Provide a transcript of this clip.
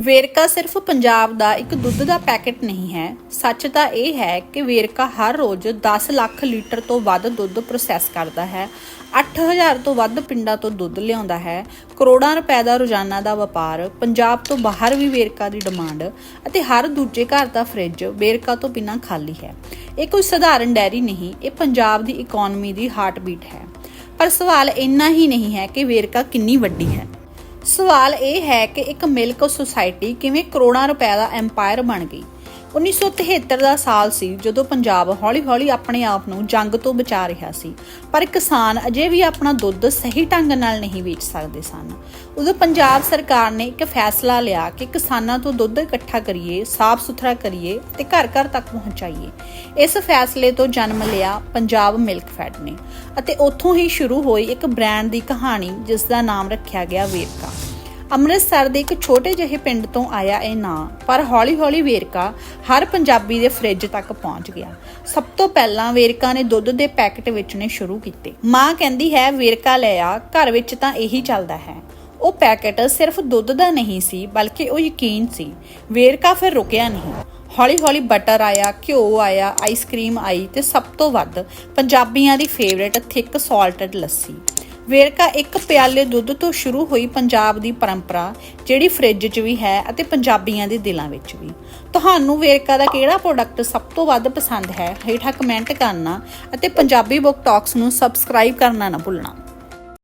ਵੇਰਕਾ ਸਿਰਫ ਪੰਜਾਬ ਦਾ ਇੱਕ ਦੁੱਧ ਦਾ ਪੈਕੇਟ ਨਹੀਂ ਹੈ। ਸੱਚ ਤਾਂ ਇਹ ਹੈ ਕਿ ਵੇਰਕਾ ਹਰ ਰੋਜ਼ 10 ਲੱਖ ਲੀਟਰ ਤੋਂ ਵੱਧ ਦੁੱਧ ਪ੍ਰੋਸੈਸ ਕਰਦਾ ਹੈ। 8000 ਤੋਂ ਵੱਧ ਪਿੰਡਾਂ ਤੋਂ ਦੁੱਧ ਲਿਆਉਂਦਾ ਹੈ। ਕਰੋੜਾਂ ਰੁਪਏ ਦਾ ਰੋਜ਼ਾਨਾ ਦਾ ਵਪਾਰ ਪੰਜਾਬ ਤੋਂ ਬਾਹਰ ਵੀ ਵੇਰਕਾ ਦੀ ਡਿਮਾਂਡ ਅਤੇ ਹਰ ਦੂਜੇ ਘਰ ਦਾ ਫ੍ਰਿਜ ਵੇਰਕਾ ਤੋਂ ਬਿਨਾਂ ਖਾਲੀ ਹੈ। ਇਹ ਕੋਈ ਸਧਾਰਨ ਡੈਰੀ ਨਹੀਂ, ਇਹ ਪੰਜਾਬ ਦੀ ਇਕਨੋਮੀ ਦੀ ਹਾਰਟਬੀਟ ਹੈ। ਪਰ ਸਵਾਲ ਇੰਨਾ ਹੀ ਨਹੀਂ ਹੈ ਕਿ ਵੇਰਕਾ ਕਿੰਨੀ ਵੱਡੀ ਹੈ। ਸਵਾਲ ਇਹ ਹੈ ਕਿ ਇੱਕ ਮਿਲਕ ਸੁਸਾਇਟੀ ਕਿਵੇਂ ਕਰੋੜਾਂ ਰੁਪਏ ਦਾ ਐਮਪਾਇਰ ਬਣ ਗਈ? 1973 ਦਾ ਸਾਲ ਸੀ ਜਦੋਂ ਪੰਜਾਬ ਹੌਲੀ-ਹੌਲੀ ਆਪਣੇ ਆਪ ਨੂੰ ਜੰਗ ਤੋਂ ਬਚਾ ਰਿਹਾ ਸੀ। ਪਰ ਕਿਸਾਨ ਅਜੇ ਵੀ ਆਪਣਾ ਦੁੱਧ ਸਹੀ ਢੰਗ ਨਾਲ ਨਹੀਂ ਵੇਚ ਸਕਦੇ ਸਨ। ਉਦੋਂ ਪੰਜਾਬ ਸਰਕਾਰ ਨੇ ਇੱਕ ਫੈਸਲਾ ਲਿਆ ਕਿ ਕਿਸਾਨਾਂ ਤੋਂ ਦੁੱਧ ਇਕੱਠਾ ਕਰੀਏ ਸਾਫ਼ ਸੁਥਰਾ ਕਰੀਏ ਤੇ ਘਰ-ਘਰ ਤੱਕ ਪਹੁੰਚਾਈਏ। ਇਸ ਫੈਸਲੇ ਤੋਂ ਜਨਮ ਲਿਆ ਪੰਜਾਬ ਮਿਲਕ ਫੈਡ ਨੇ ਅਤੇ ਉੱਥੋਂ ਹੀ ਸ਼ੁਰੂ ਹੋਈ ਇੱਕ ਬ੍ਰਾਂਡ ਦੀ ਕਹਾਣੀ, ਜਿਸ ਦਾ ਨਾਮ ਰੱਖਿਆ ਗਿਆ ਵੇਰਕਾ। ਅੰਮ੍ਰਿਤਸਰ ਦੇ ਇੱਕ ਛੋਟੇ ਜਿਹੇ ਪਿੰਡ ਤੋਂ ਆਇਆ ਇਹ ਨਾਂ, ਪਰ ਹੌਲੀ-ਹੌਲੀ ਵੇਰਕਾ ਹਰ ਪੰਜਾਬੀ ਦੇ ਫ੍ਰਿਜ ਤੱਕ ਪਹੁੰਚ ਗਿਆ। ਸਭ ਤੋਂ ਪਹਿਲਾਂ ਵੇਰਕਾ ਨੇ ਦੁੱਧ ਦੇ ਪੈਕੇਟ ਵੇਚਣੇ ਸ਼ੁਰੂ ਕੀਤੇ। ਮਾਂ ਕਹਿੰਦੀ ਹੈ, ਵੇਰਕਾ ਲੈ ਆ, ਘਰ ਵਿੱਚ ਤਾਂ ਇਹੀ ਚੱਲਦਾ ਹੈ। ਉਹ ਪੈਕੇਟ ਸਿਰਫ ਦੁੱਧ ਦਾ ਨਹੀਂ ਸੀ, ਬਲਕਿ ਉਹ ਯਕੀਨ ਸੀ। ਵੇਰਕਾ ਫਿਰ ਰੁਕਿਆ ਨਹੀਂ। ਹੌਲੀ-ਹੌਲੀ ਬਟਰ ਆਇਆ, ਘਿਓ ਆਇਆ ਆਈਸਕ੍ਰੀਮ ਆਈ ਤੇ ਸਭ ਤੋਂ ਵੱਧ ਪੰਜਾਬੀਆਂ ਦੀ ਫੇਵਰੇਟ ਥਿਕ ਸਾਲਟਡ ਲੱਸੀ। ਵੇਰਕਾ ਇੱਕ ਪਿਆਲੇ ਦੁੱਧ ਤੋਂ ਸ਼ੁਰੂ ਹੋਈ ਪੰਜਾਬ ਦੀ ਪਰੰਪਰਾ, ਜਿਹੜੀ ਫ੍ਰਿਜ 'ਚ ਵੀ ਹੈ ਅਤੇ ਪੰਜਾਬੀਆਂ ਦੇ ਦਿਲਾਂ ਵਿੱਚ ਵੀ। ਤੁਹਾਨੂੰ ਵੇਰਕਾ ਦਾ ਕਿਹੜਾ ਪ੍ਰੋਡਕਟ ਸਭ ਤੋਂ ਵੱਧ ਪਸੰਦ ਹੈ? ਹੇਠਾਂ ਕਮੈਂਟ ਕਰਨਾ ਅਤੇ ਪੰਜਾਬੀ ਬੁੱਕ ਟਾਕਸ ਨੂੰ ਸਬਸਕ੍ਰਾਈਬ ਕਰਨਾ ਨਾ ਭੁੱਲਣਾ।